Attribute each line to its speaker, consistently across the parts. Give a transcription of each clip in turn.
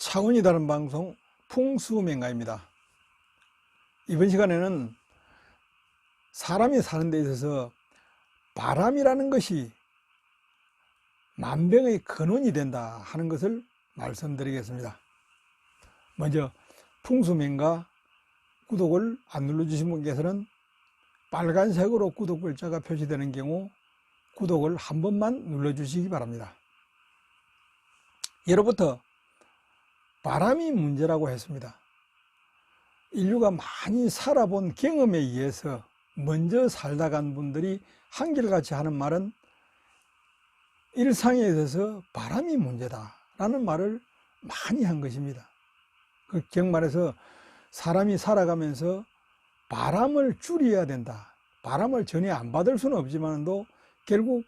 Speaker 1: 차원이 다른 방송 풍수맹가입니다. 이번 시간에는 사람이 사는 데 있어서 바람이라는 것이 만병의 근원이 된다 하는 것을 말씀드리겠습니다. 먼저 풍수맹가 구독을 안 눌러주신 분께서는 빨간색으로 구독 글자가 표시되는 경우 구독을 한 번만 눌러주시기 바랍니다. 예로부터 바람이 문제라고 했습니다. 인류가 많이 살아본 경험에 의해서 먼저 살다 간 분들이 한결같이 하는 말은 일상에 있어서 바람이 문제다 라는 말을 많이 한 것입니다. 그 경말에서 사람이 살아가면서 바람을 줄여야 된다. 바람을 전혀 안 받을 수는 없지만도 결국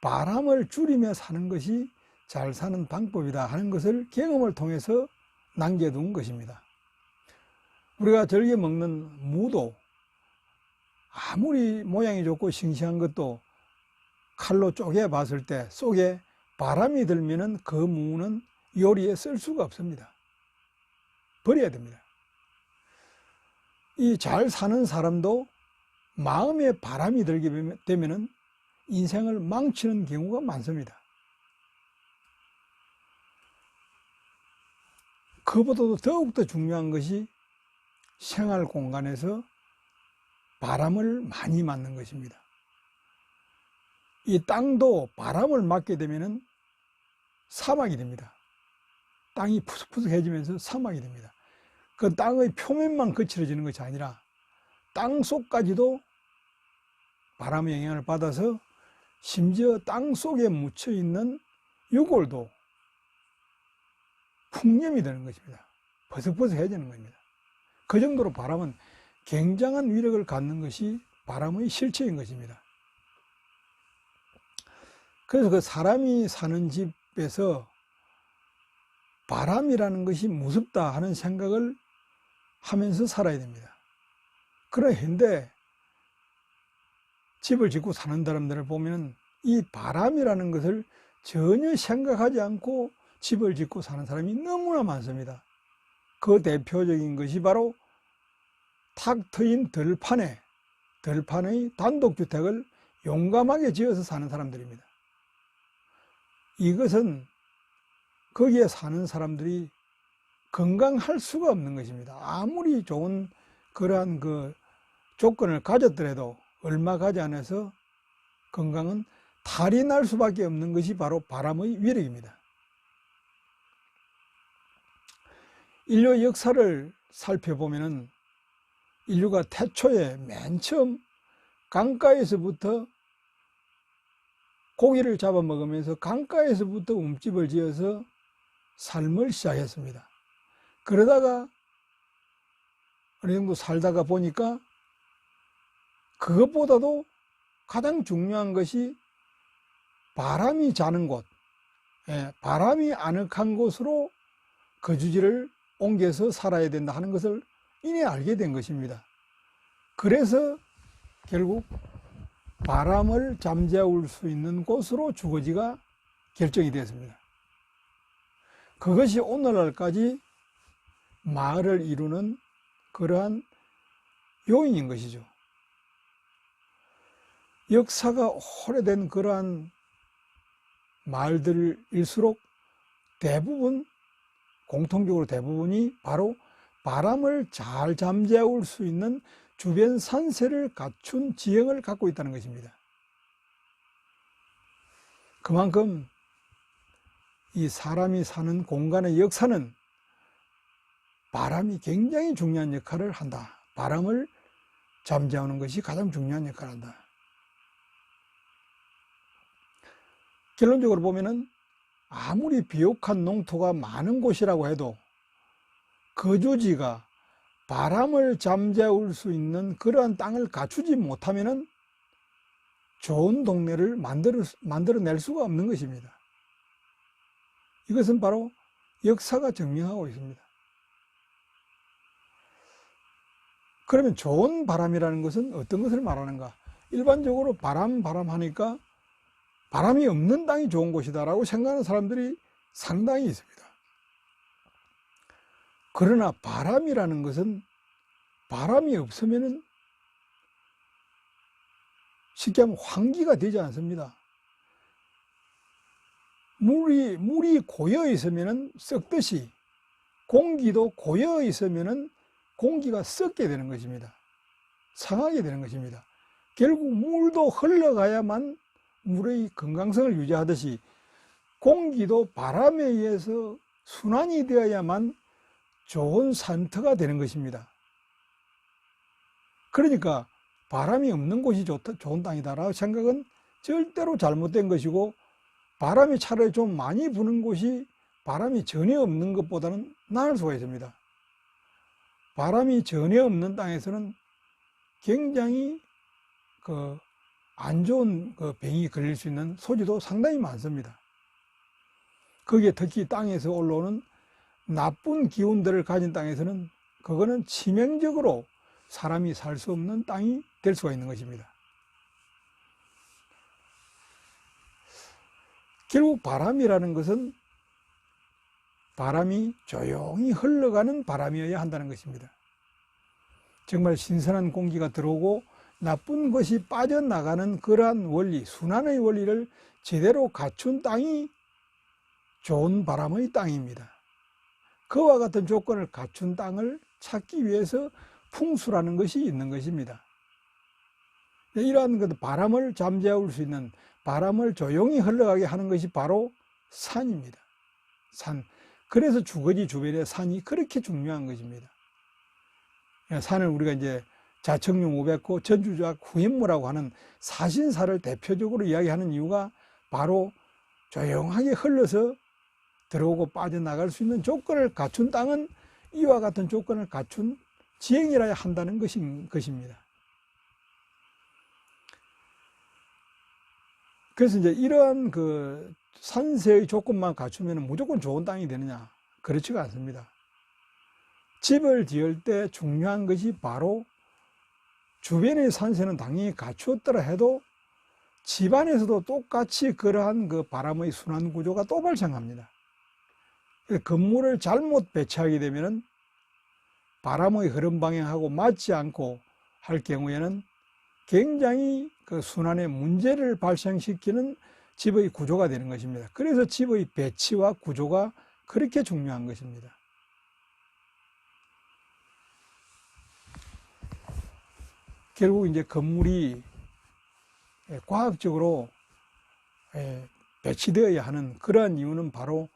Speaker 1: 바람을 줄이며 사는 것이 잘 사는 방법이다 하는 것을 경험을 통해서 남겨둔 것입니다. 우리가 즐겨 먹는 무도 아무리 모양이 좋고 싱싱한 것도 칼로 쪼개 봤을 때 속에 바람이 들면은 그 무는 요리에 쓸 수가 없습니다. 버려야 됩니다. 이 잘 사는 사람도 마음에 바람이 들게 되면은 인생을 망치는 경우가 많습니다. 그보다도 더욱더 중요한 것이 생활 공간에서 바람을 많이 맞는 것입니다. 이 땅도 바람을 맞게 되면 사막이 됩니다. 땅이 푸석푸석해지면서 사막이 됩니다. 그 땅의 표면만 거칠어지는 것이 아니라 땅 속까지도 바람의 영향을 받아서 심지어 땅 속에 묻혀 있는 유골도 풍염이 되는 것입니다. 버석버석해지는 겁니다. 그 정도로 바람은 굉장한 위력을 갖는 것이 바람의 실체인 것입니다. 그래서 그 사람이 사는 집에서 바람이라는 것이 무섭다 하는 생각을 하면서 살아야 됩니다. 그런데 집을 짓고 사는 사람들을 보면 이 바람이라는 것을 전혀 생각하지 않고 집을 짓고 사는 사람이 너무나 많습니다. 그 대표적인 것이 바로 탁 트인 들판에 들판의 단독주택을 용감하게 지어서 사는 사람들입니다. 이것은 거기에 사는 사람들이 건강할 수가 없는 것입니다. 아무리 좋은 그러한 그 조건을 가졌더라도 얼마 가지 않아서 건강은 탈이 날 수밖에 없는 것이 바로 바람의 위력입니다. 인류 역사를 살펴보면은 인류가 태초에 맨 처음 강가에서부터 고기를 잡아먹으면서 강가에서부터 움집을 지어서 삶을 시작했습니다. 그러다가 어느 정도 살다가 보니까 그것보다도 가장 중요한 것이 바람이 자는 곳, 예, 바람이 아늑한 곳으로 거주지를 옮겨서 살아야 된다 하는 것을 이내 알게 된 것입니다. 그래서 결국 바람을 잠재울 수 있는 곳으로 주거지가 결정이 되었습니다. 그것이 오늘날까지 마을을 이루는 그러한 요인인 것이죠. 역사가 오래된 그러한 마을들일수록 대부분 공통적으로 대부분이 바로 바람을 잘 잠재울 수 있는 주변 산세를 갖춘 지형을 갖고 있다는 것입니다. 그만큼 이 사람이 사는 공간의 역사는 바람이 굉장히 중요한 역할을 한다. 바람을 잠재우는 것이 가장 중요한 역할을 한다. 결론적으로 보면은 아무리 비옥한 농토가 많은 곳이라고 해도 거주지가 바람을 잠재울 수 있는 그러한 땅을 갖추지 못하면은 좋은 동네를 만들어, 만들어낼 수가 없는 것입니다. 이것은 바로 역사가 증명하고 있습니다. 그러면 좋은 바람이라는 것은 어떤 것을 말하는가? 일반적으로 바람, 바람 하니까 바람이 없는 땅이 좋은 곳이다라고 생각하는 사람들이 상당히 있습니다. 그러나 바람이라는 것은 바람이 없으면은 쉽게 하면 환기가 되지 않습니다. 물이, 물이 고여 있으면은 썩듯이 공기도 고여 있으면은 공기가 썩게 되는 것입니다. 상하게 되는 것입니다. 결국 물도 흘러가야만 물의 건강성을 유지하듯이 공기도 바람에 의해서 순환이 되어야만 좋은 산터가 되는 것입니다. 그러니까 바람이 없는 곳이 좋다, 좋은 땅이다라고 생각은 절대로 잘못된 것이고 바람이 차라리 좀 많이 부는 곳이 바람이 전혀 없는 것보다는 나을 수가 있습니다. 바람이 전혀 없는 땅에서는 굉장히 그 안 좋은 그 병이 걸릴 수 있는 소지도 상당히 많습니다. 거기에 특히 땅에서 올라오는 나쁜 기운들을 가진 땅에서는 그거는 치명적으로 사람이 살 수 없는 땅이 될 수가 있는 것입니다. 결국 바람이라는 것은 바람이 조용히 흘러가는 바람이어야 한다는 것입니다. 정말 신선한 공기가 들어오고 나쁜 것이 빠져나가는 그러한 원리, 순환의 원리를 제대로 갖춘 땅이 좋은 바람의 땅입니다. 그와 같은 조건을 갖춘 땅을 찾기 위해서 풍수라는 것이 있는 것입니다. 이러한 것 바람을 잠재울 수 있는 바람을 조용히 흘러가게 하는 것이 바로 산입니다. 산. 그래서 주거지 주변에 산이 그렇게 중요한 것입니다. 산을 우리가 이제 자청룡 500호 전주조약 후임무라고 하는 사신사를 대표적으로 이야기하는 이유가 바로 조용하게 흘러서 들어오고 빠져나갈 수 있는 조건을 갖춘 땅은 이와 같은 조건을 갖춘 지행이라야 한다는 것입니다. 그래서 이제 이러한 그 산세의 조건만 갖추면 무조건 좋은 땅이 되느냐? 그렇지가 않습니다. 집을 지을 때 중요한 것이 바로 주변의 산세는 당연히 갖추었더라 해도 집안에서도 똑같이 그러한 그 바람의 순환 구조가 또 발생합니다. 건물을 잘못 배치하게 되면 바람의 흐름 방향하고 맞지 않고 할 경우에는 굉장히 그 순환에 문제를 발생시키는 집의 구조가 되는 것입니다. 그래서 집의 배치와 구조가 그렇게 중요한 것입니다. 결국 이제 건물이 과학적으로 배치되어야 하는 그러한 이유는 바로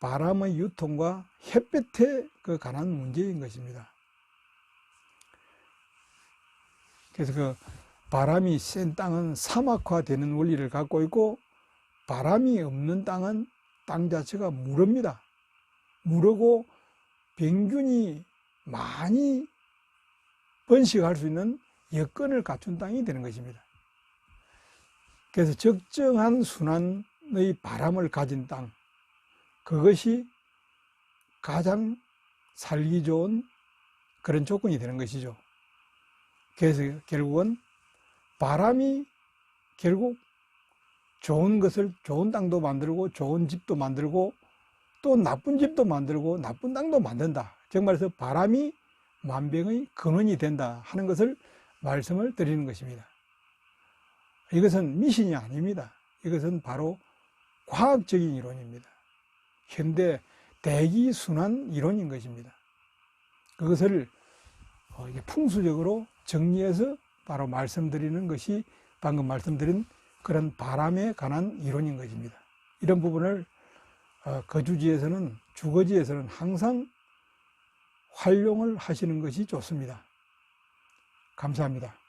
Speaker 1: 바람의 유통과 햇볕에 그 관한 문제인 것입니다. 그래서 그 바람이 센 땅은 사막화되는 원리를 갖고 있고 바람이 없는 땅은 땅 자체가 무릅니다. 무르고 병균이 많이 번식할 수 있는 여건을 갖춘 땅이 되는 것입니다. 그래서 적정한 순환의 바람을 가진 땅, 그것이 가장 살기 좋은 그런 조건이 되는 것이죠. 그래서 결국은 바람이 결국 좋은 것을 좋은 땅도 만들고 좋은 집도 만들고 또 나쁜 집도 만들고 나쁜 땅도 만든다. 즉 말해서 바람이 만병의 근원이 된다 하는 것을 말씀을 드리는 것입니다. 이것은 미신이 아닙니다. 이것은 바로 과학적인 이론입니다. 현대 대기순환 이론인 것입니다. 그것을 어, 풍수적으로 정리해서 바로 말씀드리는 것이 방금 말씀드린 그런 바람에 관한 이론인 것입니다. 이런 부분을 어, 거주지에서는 주거지에서는 항상 활용을 하시는 것이 좋습니다. 감사합니다.